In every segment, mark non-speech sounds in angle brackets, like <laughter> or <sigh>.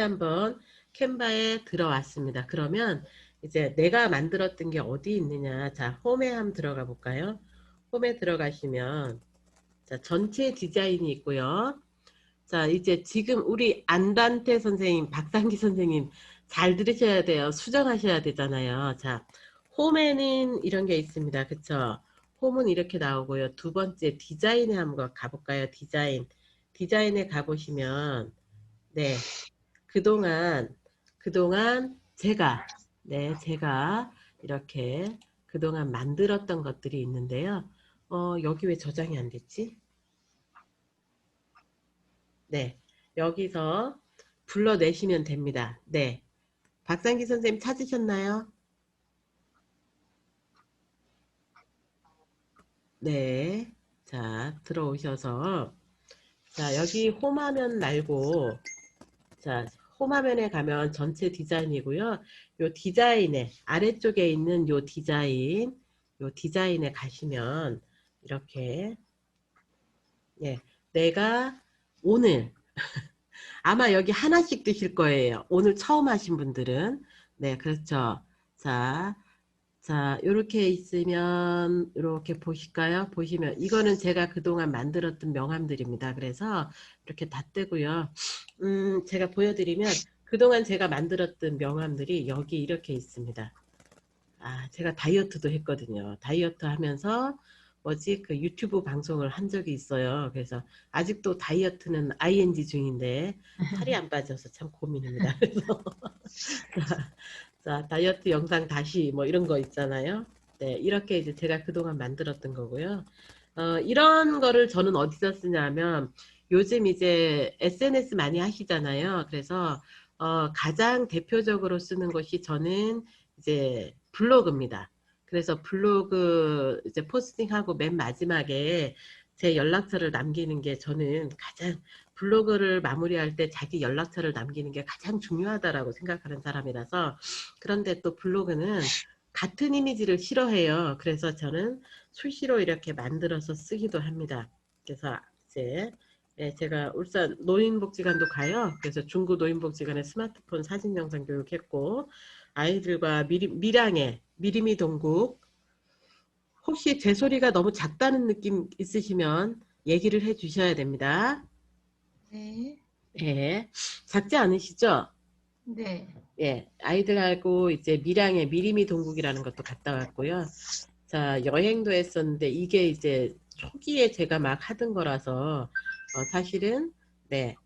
한번 캔바에 들어왔습니다. 그러면 이제 내가 만들었던 게 어디 있느냐. 자, 홈에 한번 들어가 볼까요? 홈에 들어가시면 자, 전체 디자인이 있고요. 자, 이제 지금 우리 안단태 선생님, 박상기 선생님 잘 들으셔야 돼요. 수정하셔야 되잖아요. 자, 홈에는 이런 게 있습니다. 그쵸? 홈은 이렇게 나오고요. 두 번째 디자인에 한번 가볼까요? 디자인. 디자인에 가보시면 네, 그동안 그동안 제가 네, 제가 이렇게 그동안 만들었던 것들이 있는데요. 어, 여기 왜 저장이 안 됐지? 네, 여기서 불러내시면 됩니다. 네, 박상기 선생님 찾으셨나요? 네, 자 들어오셔서 자 여기 홈화면 말고 자 홈화면에 가면 전체 디자인이고요. 요 디자인에 아래쪽에 있는 요 디자인 요 디자인에 가시면 이렇게 예 내가 오늘 <laughs> 아마 여기 하나씩 드실 거예요. 오늘 처음 하신 분들은 네 그렇죠. 자 자, 이렇게 있으면 이렇게 보실까요? 보시면 이거는 제가 그동안 만들었던 명함들입니다. 그래서 이렇게 다 뜨고요. 음, 제가 보여드리면 그동안 제가 만들었던 명함들이 여기 이렇게 있습니다. 아, 제가 다이어트도 했거든요. 다이어트 하면서 뭐지 그 유튜브 방송을 한 적이 있어요. 그래서 아직도 다이어트는 ing 중인데 <laughs> 살이 안 빠져서 참 고민입니다. 그래서 <laughs> 자, 다이어트 영상 다시 뭐 이런 거 있잖아요. 네, 이렇게 이제 제가 그동안 만들었던 거고요. 어, 이런 거를 저는 어디서 쓰냐면 요즘 이제 SNS 많이 하시잖아요. 그래서 어, 가장 대표적으로 쓰는 것이 저는 이제 블로그입니다. 그래서 블로그 이제 포스팅하고 맨 마지막에 제 연락처를 남기는 게 저는 가장 블로그를 마무리할 때 자기 연락처를 남기는 게 가장 중요하다라고 생각하는 사람이라서 그런데 또 블로그는 같은 이미지를 싫어해요. 그래서 저는 수시로 이렇게 만들어서 쓰기도 합니다. 그래서 이제 예, 제가 울산 노인복지관도 가요. 그래서 중구 노인복지관에 스마트폰 사진 영상 교육했고 아이들과 미리, 미량의 미리미 동국 혹시 제 소리가 너무 작다는 느낌 있으시면 얘기를 해 주셔야 됩니다. 네. 예. 작지 않으시죠? 네. 예. 아이들하고 이제 밀양의 미리미 동국이라는 것도 갔다 왔고요. 자, 여행도 했었는데 이게 이제 초기에 제가 막 하던 거라서 어, 사실은 네.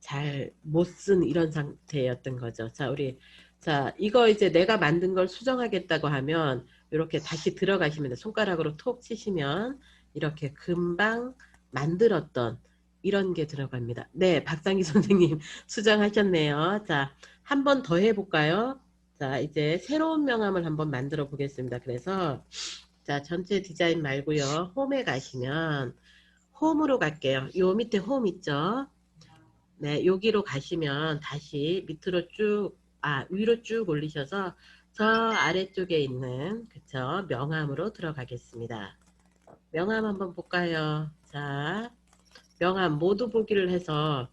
잘 못 쓴 이런 상태였던 거죠. 자, 우리 자, 이거 이제 내가 만든 걸 수정하겠다고 하면 이렇게 다시 들어가시면 손가락으로 톡 치시면 이렇게 금방 만들었던 이런 게 들어갑니다. 네, 박상희 <laughs> 선생님 수정하셨네요. 자, 한 번 더 해볼까요? 자, 이제 새로운 명함을 한번 만들어 보겠습니다. 그래서 자, 전체 디자인 말고요. 홈에 가시면 홈으로 갈게요. 요 밑에 홈 있죠? 네, 여기로 가시면 다시 밑으로 쭉, 아, 위로 쭉 올리셔서 저 아래쪽에 있는, 그쵸? 명함으로 들어가겠습니다. 명함 한번 볼까요? 자, 명함 모두 보기를 해서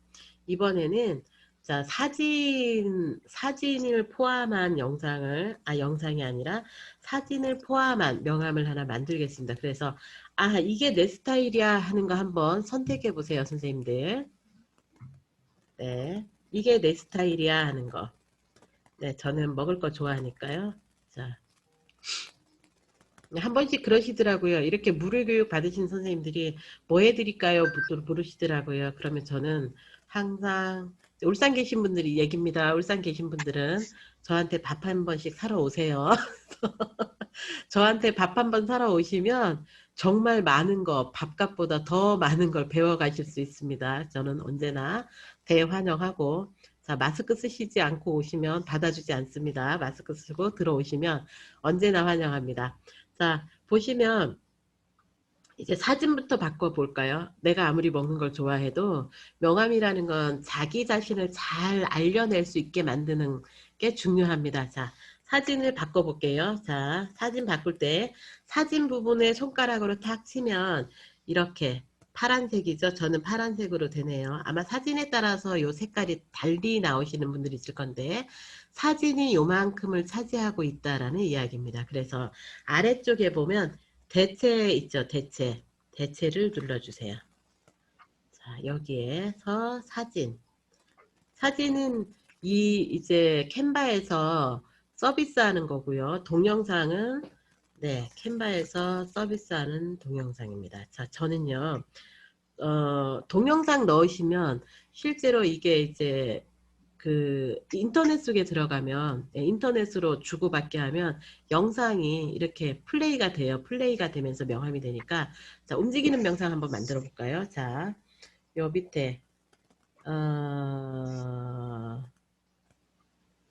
이번에는 자 사진 사진을 포함한 영상을 아 영상이 아니라 사진을 포함한 명함을 하나 만들겠습니다. 그래서 아 이게 내 스타일이야 하는 거 한번 선택해 보세요 선생님들. 네 이게 내 스타일이야 하는 거. 네 저는 먹을 거 좋아하니까요. 자. 한 번씩 그러시더라고요. 이렇게 무료 교육 받으신 선생님들이 뭐 해드릴까요? 물으시더라고요. 그러면 저는 항상 울산 계신 분들이 얘기입니다. 울산 계신 분들은 저한테 밥 한 번씩 사러 오세요. <laughs> 저한테 밥 한 번 사러 오시면 정말 많은 거 밥값보다 더 많은 걸 배워가실 수 있습니다. 저는 언제나 대환영하고 자 마스크 쓰시지 않고 오시면 받아주지 않습니다. 마스크 쓰고 들어오시면 언제나 환영합니다. 자, 보시면 이제 사진부터 바꿔볼까요? 내가 아무리 먹는 걸 좋아해도 명함이라는 건 자기 자신을 잘 알려낼 수 있게 만드는 게 중요합니다. 자, 사진을 바꿔볼게요. 자, 사진 바꿀 때 사진 부분에 손가락으로 탁 치면 이렇게 파란색이죠. 저는 파란색으로 되네요. 아마 사진에 따라서 요 색깔이 달리 나오시는 분들이 있을 건데 사진이 요만큼을 차지하고 있다라는 이야기입니다. 그래서 아래쪽에 보면 대체 있죠. 대체. 대체를 눌러주세요. 자, 여기에서 사진. 사진은 이 이제 캔바에서 서비스하는 거고요. 동영상은 네, 캔바에서 서비스하는 동영상입니다. 자, 저는요, 어, 동영상 넣으시면 실제로 이게 이제 그 인터넷 속에 들어가면 네, 인터넷으로 주고받게 하면 영상이 이렇게 플레이가 돼요. 플레이가 되면서 명함이 되니까 자, 움직이는 명상 한번 만들어 볼까요? 자, 요 밑에 어,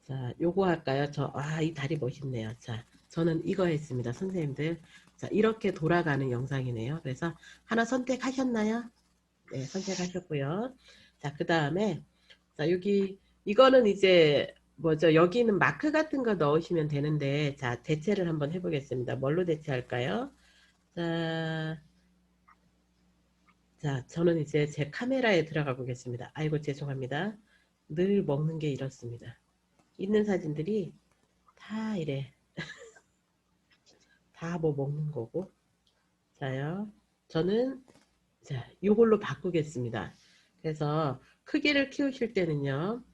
자, 요거 할까요? 저, 아, 이 다리 멋있네요. 자, 저는 이거 했습니다. 선생님들. 자, 이렇게 돌아가는 영상이네요. 그래서 하나 선택하셨나요? 네, 선택하셨고요. 자, 그 다음에, 자, 여기, 이거는 이제, 뭐죠? 여기는 마크 같은 거 넣으시면 되는데, 자, 대체를 한번 해보겠습니다. 뭘로 대체할까요? 자, 자, 저는 이제 제 카메라에 들어가 보겠습니다. 아이고, 죄송합니다. 늘 먹는 게 이렇습니다. 있는 사진들이 다 이래. 다 뭐 먹는 거고. 자요. 저는 자, 요걸로 바꾸겠습니다. 그래서 크기를 키우실 때는요.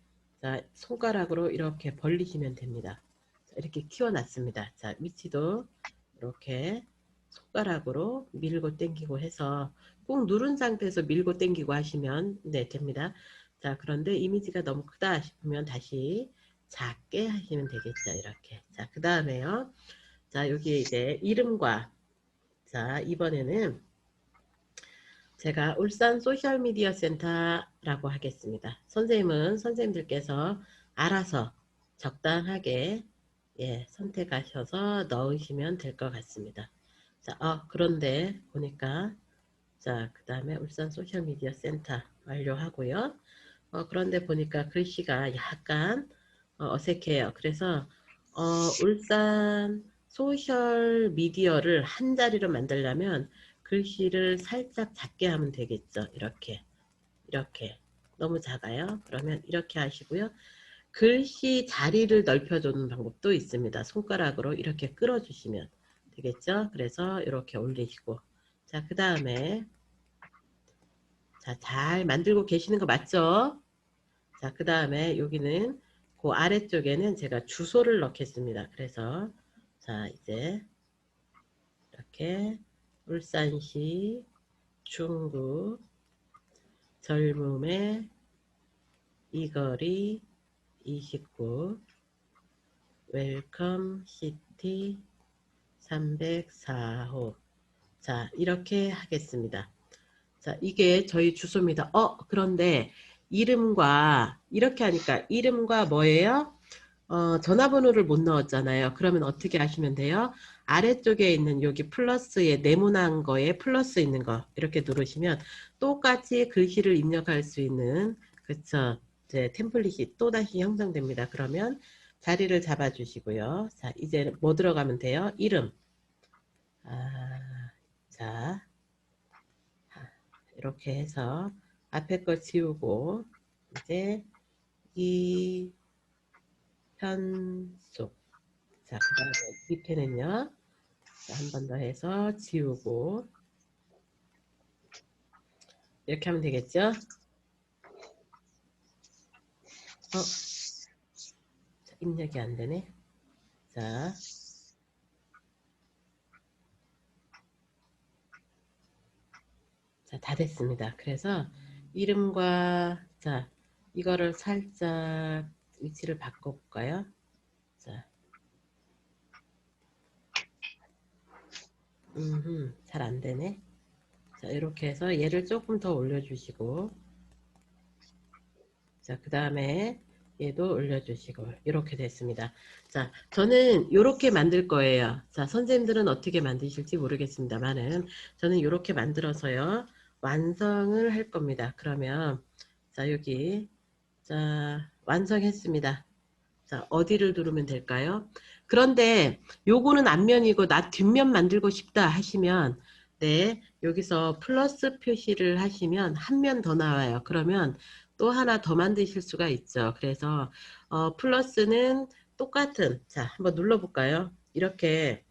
자, 손가락으로 이렇게 벌리시면 됩니다. 자, 이렇게 키워놨습니다. 자, 위치도 이렇게 손가락으로 밀고 당기고 해서 꾹 누른 상태에서 밀고 당기고 하시면 네, 됩니다. 자, 그런데 이미지가 너무 크다 싶으면 다시 작게 하시면 되겠죠. 이렇게. 자, 그 다음에요. 자, 여기 이제 이름과 자, 이번에는 제가 울산 소셜미디어 센터라고 하겠습니다. 선생님은 선생님들께서 알아서 적당하게 예, 선택하셔서 넣으시면 될 것 같습니다. 자, 어, 그런데 보니까 자, 그 다음에 울산 소셜미디어 센터 완료하고요. 어, 그런데 보니까 글씨가 약간 어, 어색해요. 그래서 어, 울산 소셜 미디어를 한 자리로 만들려면 글씨를 살짝 작게 하면 되겠죠. 이렇게 이렇게 너무 작아요. 그러면 이렇게 하시고요. 글씨 자리를 넓혀주는 방법도 있습니다. 손가락으로 이렇게 끌어주시면 되겠죠. 그래서 이렇게 올리시고 자 그 다음에 자잘 만들고 계시는 거 맞죠? 자 그 다음에 여기는 그 아래쪽에는 제가 주소를 넣겠습니다. 그래서 자 이제 이렇게 울산시 중구 젊음의 이거리 29 웰컴 시티 304호 자 이렇게 하겠습니다. 자 이게 저희 주소입니다. 어 그런데 이름과 이렇게 하니까 이름과 뭐예요? 어, 전화번호를 못 넣었잖아요. 그러면 어떻게 하시면 돼요? 아래쪽에 있는 여기 플러스에 네모난 거에 플러스 있는 거 이렇게 누르시면 똑같이 글씨를 입력할 수 있는 그쵸 이제 템플릿이 또다시 형성됩니다. 그러면 자리를 잡아 주시고요. 자 이제 뭐 들어가면 돼요? 이름 아, 자 이렇게 해서 앞에 거 지우고 이제 이 현속 자, 그 다음에 밑에는요. 한 번 더 해서 지우고 이렇게 하면 되겠죠? 어, 자, 입력이 안 되네. 자, 자, 다 됐습니다. 그래서 이름과 자, 이거를 살짝 위치를 바꿔볼까요? 자, 음, 잘 안 되네. 자, 이렇게 해서 얘를 조금 더 올려주시고, 자, 그 다음에 얘도 올려주시고, 이렇게 됐습니다. 자, 저는 이렇게 만들 거예요. 자, 선생님들은 어떻게 만드실지 모르겠습니다만은, 저는 이렇게 만들어서요, 완성을 할 겁니다. 그러면, 자, 여기, 자, 완성했습니다. 자, 어디를 누르면 될까요? 그런데 요거는 앞면이고 나 뒷면 만들고 싶다 하시면 네, 여기서 플러스 표시를 하시면 한 면 더 나와요. 그러면 또 하나 더 만드실 수가 있죠. 그래서 어, 플러스는 똑같은 자 한번 눌러 볼까요? 이렇게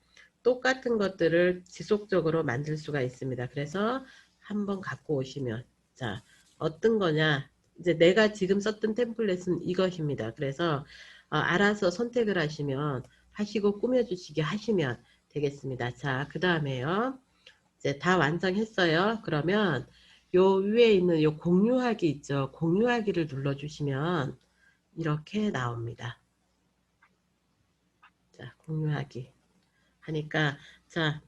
똑같은 것들을 지속적으로 만들 수가 있습니다. 그래서 한번 갖고 오시면 자 어떤 거냐 이제 내가 지금 썼던 템플릿은 이것입니다. 그래서 어, 알아서 선택을 하시면 하시고 꾸며주시게 하시면 되겠습니다. 자, 그 다음에요. 이제 다 완성했어요. 그러면 요 위에 있는 요 공유하기 있죠. 공유하기를 눌러주시면 이렇게 나옵니다. 자, 공유하기 하니까 자,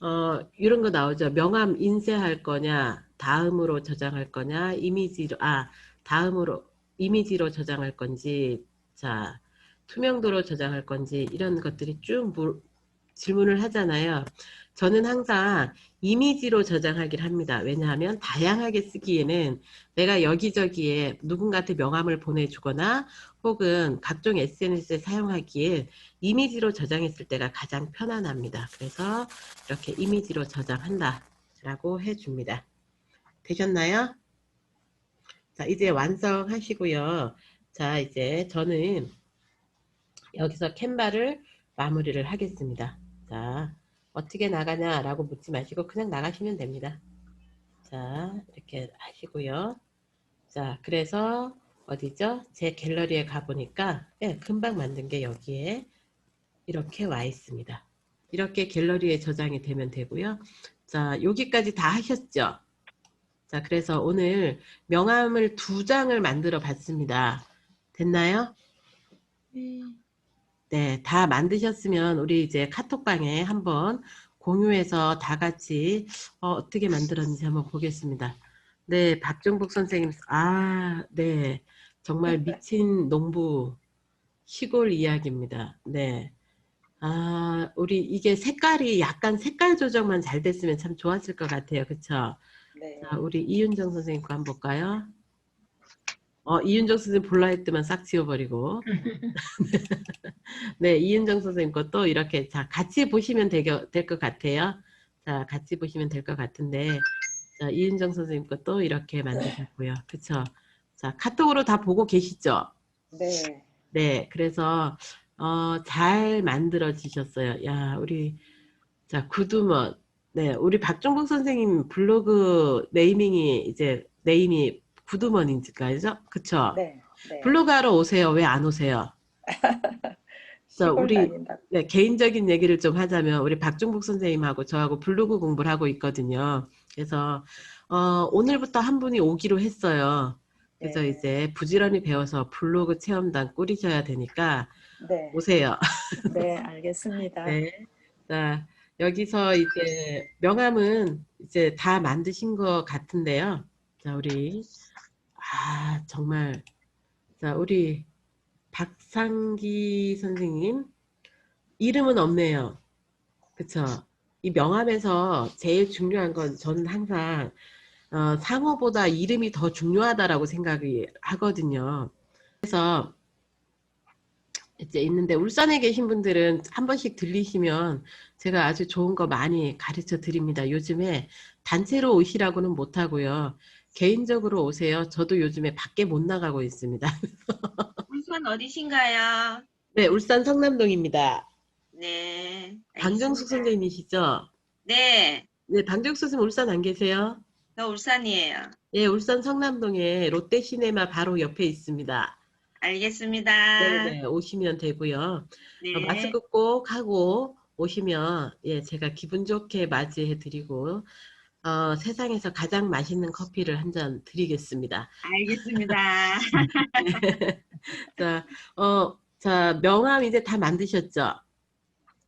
어, 이런 거 나오죠. 명함 인쇄할 거냐, 다음으로 저장할 거냐, 이미지로 아, 다음으로 이미지로 저장할 건지, 자, 투명도로 저장할 건지 이런 것들이 쭉 물- 질문을 하잖아요. 저는 항상 이미지로 저장하기를 합니다. 왜냐하면 다양하게 쓰기에는 내가 여기저기에 누군가한테 명함을 보내주거나 혹은 각종 SNS에 사용하기에 이미지로 저장했을 때가 가장 편안합니다. 그래서 이렇게 이미지로 저장한다 라고 해줍니다. 되셨나요? 자, 이제 완성하시고요. 자, 이제 저는 여기서 캔바를 마무리를 하겠습니다. 자, 어떻게 나가냐라고 묻지 마시고 그냥 나가시면 됩니다. 자, 이렇게 하시고요. 자, 그래서 어디죠? 제 갤러리에 가보니까 예, 금방 만든 게 여기에 이렇게 와 있습니다. 이렇게 갤러리에 저장이 되면 되고요. 자, 여기까지 다 하셨죠? 자, 그래서 오늘 명함을 두 장을 만들어 봤습니다. 됐나요? 네. 네, 다 만드셨으면 우리 이제 카톡방에 한번 공유해서 다 같이 어, 떻게 만들었는지 한번 보겠습니다. 네, 박종복 선생님, 아, 네, 정말 미친 농부 시골 이야기입니다. 네, 아, 우리 이게 색깔이 약간 색깔 조정만 잘 됐으면 참 좋았을 것 같아요. 그쵸? 네. 자, 우리 이윤정 선생님 거 한번 볼까요? 어, 이윤정 선생님 볼라 했더만 싹 지워버리고. <laughs> 네, 이윤정 선생님 것도 이렇게 자 같이 보시면 될 것 같아요. 자, 같이 보시면 될 것 같은데, 자, 이윤정 선생님 것도 이렇게 만드셨고요. 그쵸? 자, 카톡으로 다 보고 계시죠? 네. 네, 그래서 어, 잘 만들어지셨어요. 야, 우리 자 구두먼. 네, 우리 박종국 선생님 블로그 네이밍이 이제 네임이 구두먼인지까죠? 그쵸? 네. 네. 블로그 하러 오세요. 왜 안 오세요? 자, <laughs> 시골 우리. 네, 개인적인 얘기를 좀 하자면 우리 박종국 선생님하고 저하고 블로그 공부를 하고 있거든요. 그래서 어, 오늘부터 한 분이 오기로 했어요. 그래서 네. 이제 부지런히 배워서 블로그 체험단 꾸리셔야 되니까 네. 오세요. 네, <laughs> 알겠습니다. 네. 자, 여기서 이제 명함은 이제 다 만드신 것 같은데요. 자, 우리 아, 정말 자, 우리 박상기 선생님 이름은 없네요. 그쵸? 이 명함에서 제일 중요한 건 저는 항상 어, 상호보다 이름이 더 중요하다라고 생각이 하거든요. 그래서 이제 있는데 울산에 계신 분들은 한 번씩 들리시면 제가 아주 좋은 거 많이 가르쳐 드립니다. 요즘에 단체로 오시라고는 못 하고요. 개인적으로 오세요. 저도 요즘에 밖에 못 나가고 있습니다. <laughs> 울산 어디신가요? 네, 울산 성남동입니다. 네. 방정숙 알겠습니다. 선생님이시죠? 네. 네, 방정숙 선생님 울산 안 계세요? 저 울산이에요. 예, 울산 성남동에 롯데시네마 바로 옆에 있습니다. 알겠습니다. 네, 네, 오시면 되고요. 네. 어, 마스크 꼭 하고 오시면 예, 제가 기분 좋게 맞이해 드리고 어, 세상에서 가장 맛있는 커피를 한 잔 드리겠습니다. 알겠습니다. <laughs> 자, 어, 자, 명함 이제 다 만드셨죠?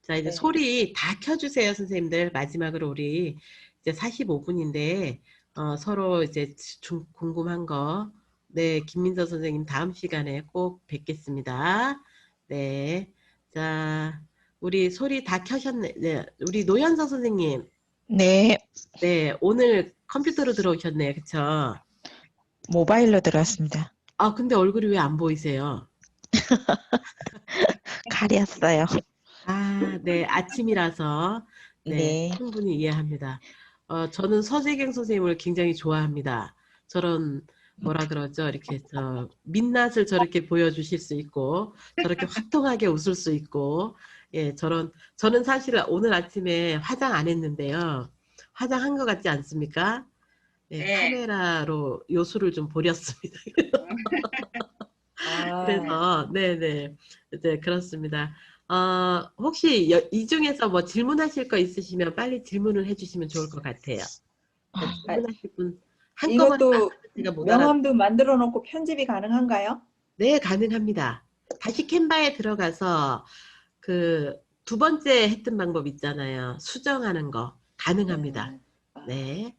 자, 이제 네. 소리 다 켜주세요, 선생님들. 마지막으로 우리 이제 45분인데, 어, 서로 이제 중- 궁금한 거, 네, 김민서 선생님 다음 시간에 꼭 뵙겠습니다. 네. 자, 우리 소리 다 켜셨네. 네, 우리 노현서 선생님. 네, 네, 오늘 컴퓨터로 들어오셨네요. 그쵸? 모바일로 들어왔습니다. 아, 근데 얼굴이 왜 안 보이세요? <laughs> 가렸어요. 아, 네, 아침이라서 네, 네. 충분히 이해합니다. 어, 저는 서재경 선생님을 굉장히 좋아합니다. 저런 뭐라 그러죠? 이렇게 저 민낯을 저렇게 보여주실 수 있고 저렇게 <laughs> 화통하게 웃을 수 있고 예 저런 저는 사실 오늘 아침에 화장 안 했는데요. 화장한 것 같지 않습니까? 예, 네. 카메라로 요술을 좀 보렸습니다. 아, <laughs> 그래서 네네 이제 그렇습니다. 어, 혹시 여- 이 중에서 뭐 질문하실 거 있으시면 빨리 질문을 해주시면 좋을 것 같아요. 질문하실 분 한꺼번에 이것도 제가 못 알아. 명함도 만들어 놓고 편집이 가능한가요? 네, 가능합니다. 다시 캔바에 들어가서 그 두 번째 했던 방법 있잖아요. 수정하는 거 가능합니다. 아, 네.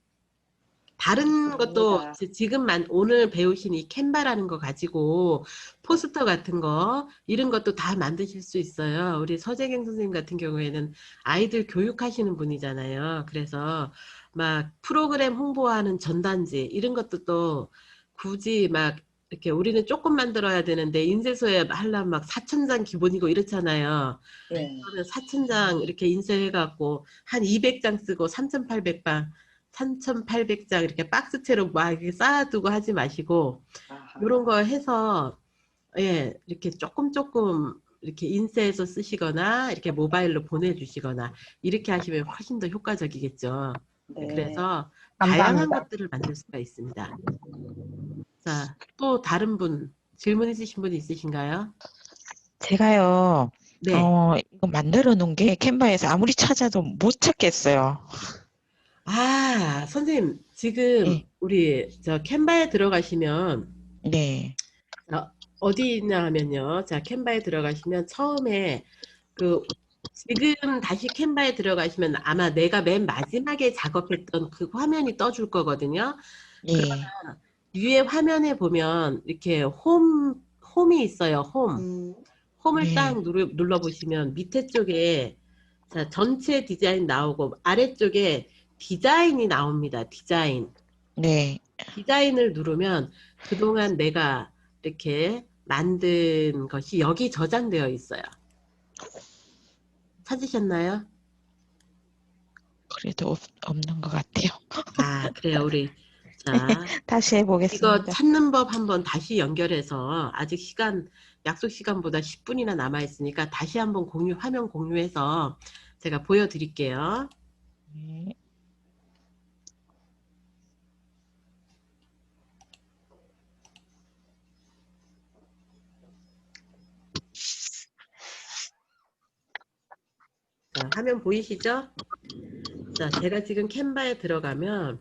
다른 것도 지금만 오늘 배우신 이 캔바라는 거 가지고 포스터 같은 거 이런 것도 다 만드실 수 있어요. 우리 서재경 선생님 같은 경우에는 아이들 교육하시는 분이잖아요. 그래서 막 프로그램 홍보하는 전단지 이런 것도 또 굳이 막 이렇게 우리는 조금 만들어야 되는데 인쇄소에 하려면 막 4천 장 기본이고 이렇잖아요. 네. 저는 4,000장 이렇게 인쇄해갖고 한 200장 쓰고 3,800방, 3,800장 이렇게 박스채로 막 이렇게 쌓아두고 하지 마시고 아하. 이런 거 해서 예 이렇게 조금 조금 이렇게 인쇄해서 쓰시거나 이렇게 모바일로 보내주시거나 이렇게 하시면 훨씬 더 효과적이겠죠. 네. 그래서 다양한 감사합니다. 것들을 만들 수가 있습니다. 자, 또 다른 분 질문 있으신 분 있으신가요? 제가요, 네. 어, 이거 만들어 놓은 게 캔바에서 아무리 찾아도 못 찾겠어요. 아, 선생님, 지금 네. 우리 저 캔바에 들어가시면 네, 어디 있냐 하면요. 자, 캔바에 들어가시면 처음에 그 지금 다시 캔바에 들어가시면 아마 내가 맨 마지막에 작업했던 그 화면이 떠줄 거거든요. 예, 위에 화면에 보면 이렇게 홈 홈이 있어요. 홈. 음, 홈을 네. 딱 눌러, 눌러 보시면 밑에 쪽에 자, 전체 디자인 나오고 아래쪽에 디자인이 나옵니다. 디자인. 네, 디자인을 누르면 그동안 내가 이렇게 만든 것이 여기 저장되어 있어요. 찾으셨나요? 그래도 없, 없는 것 같아요. <laughs> 아, 그래요. 우리 자, <laughs> 다시 이거 해보겠습니다. 찾는 법 한번 다시 연결해서 아직 시간 약속 시간보다 10분이나 남아 있으니까 다시 한번 공유 화면 공유해서 제가 보여드릴게요. 네. 자, 화면 보이시죠? 자, 제가 지금 캔바에 들어가면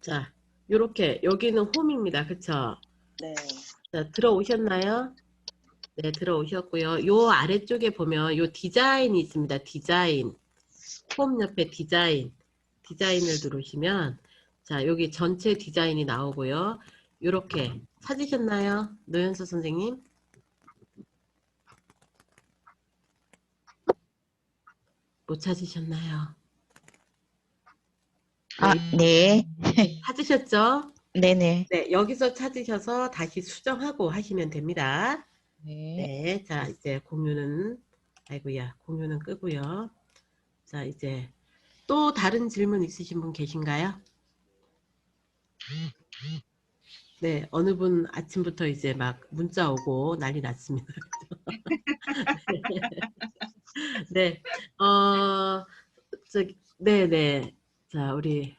자, 요렇게 여기는 홈입니다. 그쵸? 네. 자, 들어오셨나요? 네, 들어오셨고요. 요 아래쪽에 보면 요 디자인이 있습니다. 디자인. 홈 옆에 디자인. 디자인을 누르시면 자, 여기 전체 디자인이 나오고요. 요렇게 찾으셨나요? 노현수 선생님? 못 찾으셨나요? 아, 네, <laughs> 찾으셨죠? 네네. 네, 여기서 찾으셔서 다시 수정하고 하시면 됩니다. 네. 네, 자, 이제 공유는, 아이고야, 공유는 끄고요. 자, 이제 또 다른 질문 있으신 분 계신가요? 네, 어느 분 아침부터 이제 막 문자 오고 난리 났습니다. <laughs> <laughs> 네, 어, 저기, 네네. 자, 우리,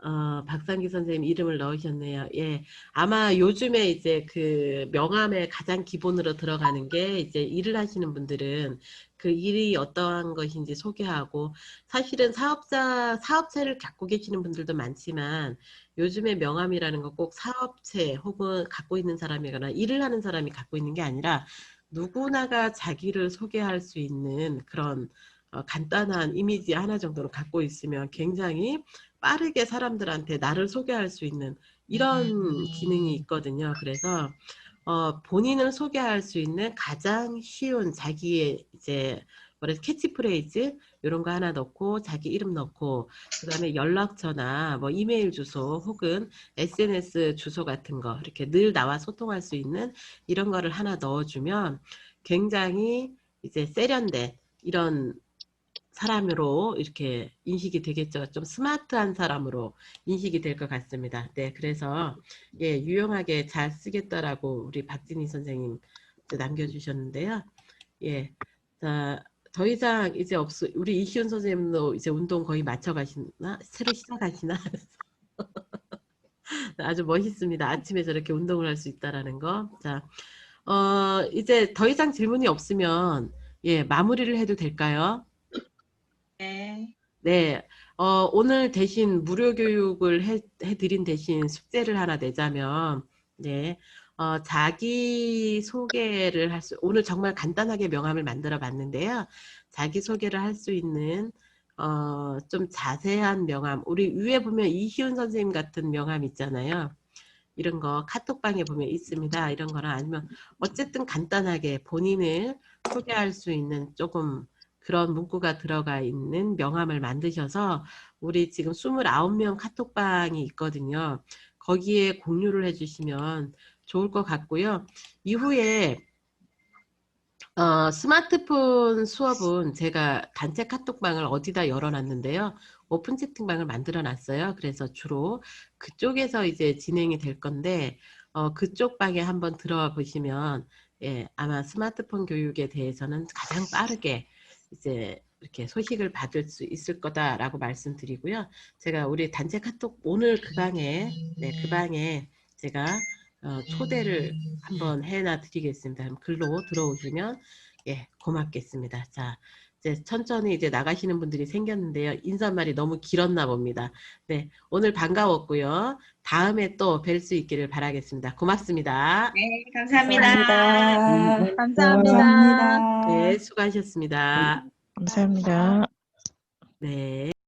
어, 박상기 선생님 이름을 넣으셨네요. 예. 아마 요즘에 이제 그 명함에 가장 기본으로 들어가는 게 이제 일을 하시는 분들은 그 일이 어떠한 것인지 소개하고 사실은 사업자, 사업체를 갖고 계시는 분들도 많지만 요즘에 명함이라는 거 꼭 사업체 혹은 갖고 있는 사람이거나 일을 하는 사람이 갖고 있는 게 아니라 누구나가 자기를 소개할 수 있는 그런 어, 간단한 이미지 하나 정도는 갖고 있으면 굉장히 빠르게 사람들한테 나를 소개할 수 있는 이런 기능이 있거든요. 그래서 어, 본인을 소개할 수 있는 가장 쉬운 자기의 이제 뭐래 캐치프레이즈 이런 거 하나 넣고 자기 이름 넣고 그다음에 연락처나 뭐 이메일 주소 혹은 SNS 주소 같은 거 이렇게 늘 나와 소통할 수 있는 이런 거를 하나 넣어주면 굉장히 이제 세련된 이런 사람으로 이렇게 인식이 되겠죠. 좀 스마트한 사람으로 인식이 될 것 같습니다. 네, 그래서 예, 유용하게 잘 쓰겠다라고 우리 박진희 선생님 남겨주셨는데요. 예, 자, 더 이상 이제 없어. 우리 이시훈 선생님도 이제 운동 거의 마쳐 가시나? 새로 시작하시나? <laughs> 아주 멋있습니다. 아침에 저렇게 운동을 할 수 있다라는 거. 자, 어, 이제 더 이상 질문이 없으면 예, 마무리를 해도 될까요? 네. 네, 어, 오늘 대신 무료 교육을 해, 해드린 대신 숙제를 하나 내자면, 네, 어, 자기 소개를 할 수, 오늘 정말 간단하게 명함을 만들어 봤는데요. 자기 소개를 할 수 있는, 어, 좀 자세한 명함. 우리 위에 보면 이희훈 선생님 같은 명함 있잖아요. 이런 거 카톡방에 보면 있습니다. 이런 거나 아니면 어쨌든 간단하게 본인을 소개할 수 있는 조금 그런 문구가 들어가 있는 명함을 만드셔서 우리 지금 29명 카톡방이 있거든요. 거기에 공유를 해주시면 좋을 것 같고요. 이후에 어, 스마트폰 수업은 제가 단체 카톡방을 어디다 열어놨는데요. 오픈 채팅방을 만들어 놨어요. 그래서 주로 그쪽에서 이제 진행이 될 건데, 어, 그쪽 방에 한번 들어와 보시면, 예, 아마 스마트폰 교육에 대해서는 가장 빠르게 이제 이렇게 소식을 받을 수 있을 거다라고 말씀드리고요. 제가 우리 단체 카톡 오늘 그 방에, 네, 그 방에 제가 어, 초대를 한번 해놔 드리겠습니다. 글로 들어오시면 예 고맙겠습니다. 자 이제 천천히 이제 나가시는 분들이 생겼는데요. 인사말이 너무 길었나 봅니다. 네 오늘 반가웠고요. 다음에 또 뵐 수 있기를 바라겠습니다. 고맙습니다. 네, 감사합니다. 감사합니다. 감사합니다. 감사합니다. 네 수고하셨습니다. 감사합니다. 네.